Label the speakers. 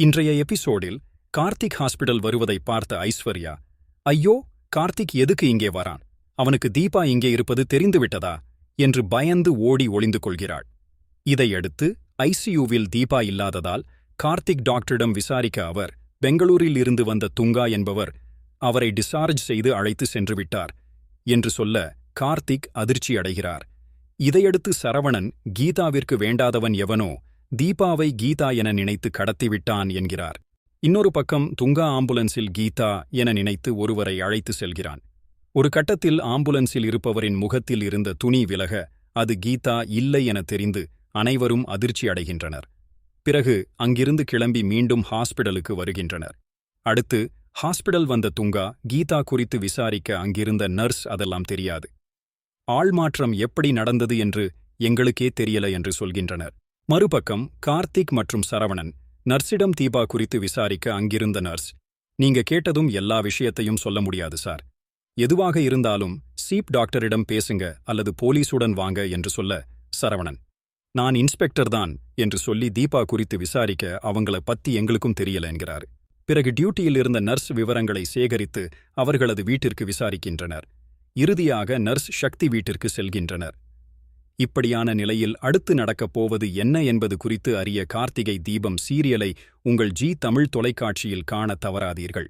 Speaker 1: இன்றைய எபிசோடில் கார்த்திக் ஹாஸ்பிடல் வருவதை பார்த்த ஐஸ்வர்யா ஐயோ கார்த்திக் எதுக்கு இங்கே வரான்? அவனுக்கு தீபா இங்கே இருப்பது தெரிந்துவிட்டதா? என்று பயந்து ஓடி ஒளிந்து கொள்கிறாள். இதையடுத்து ஐசியூவில் தீபா இல்லாததால் கார்த்திக் டாக்டரிடம் விசாரிக்க அவர் பெங்களூரில் இருந்து வந்த துங்கா என்பவர் அவரை டிசார்ஜ் செய்து அழைத்து சென்று விட்டார் என்று சொல்ல கார்த்திக் அதிர்ச்சியடைகிறார் இதையடுத்து சரவணன் கீதாவிற்கு வேண்டாதவன் எவனோ தீபாவை கீதா என நினைத்து கடத்திவிட்டான் என்கிறார். இன்னொரு பக்கம் துங்கா ஆம்புலன்ஸில் கீதா என நினைத்து ஒருவரை அழைத்து செல்கிறான். ஒரு கட்டத்தில் ஆம்புலன்ஸில் இருப்பவரின் முகத்தில் இருந்த துணி விலக அது கீதா இல்லை என தெரிந்து அனைவரும் அதிர்ச்சி அடைகின்றனர். பிறகு அங்கிருந்து கிளம்பி மீண்டும் ஹாஸ்பிடலுக்கு வருகின்றனர். அடுத்து ஹாஸ்பிடல் வந்த துங்கா கீதா குறித்து விசாரிக்க அங்கிருந்த நர்ஸ் அதெல்லாம் தெரியாது. ஆள்மாற்றம் எப்படி நடந்தது என்று எங்களுக்கே தெரியல என்று சொல்கின்றனர். மறுபக்கம் கார்த்திக் மற்றும் சரவணன். நர்ஸிடம் தீபா குறித்து விசாரிக்க அங்கிருந்த நர்ஸ் நீங்க கேட்டதும் எல்லா விஷயத்தையும் சொல்ல முடியாது சார். எதுவாக இருந்தாலும் சீப் டாக்டரிடம் பேசுங்க அல்லது போலீசுடன் வாங்க என்று சொல்ல சரவணன். நான் இன்ஸ்பெக்டர் தான் என்று சொல்லி தீபா குறித்து விசாரிக்க அவங்கள பத்தி எங்களுக்கும் தெரியல என்கிறார். பிறகு டியூட்டியில் இருந்த நர்ஸ் விவரங்களை சேகரித்து அவர்களது வீட்டிற்கு விசாரிக்கின்றனர். இறுதியாக நர்ஸ் சக்தி வீட்டிற்கு செல்கின்றனர். இப்படியான நிலையில் அடுத்து நடக்கப் போவது என்ன என்பது குறித்து அறிய கார்த்திகை தீபம் சீரியலை உங்கள் ஜி தமிழ் தொலைக்காட்சியில் காண தவறாதீர்கள்.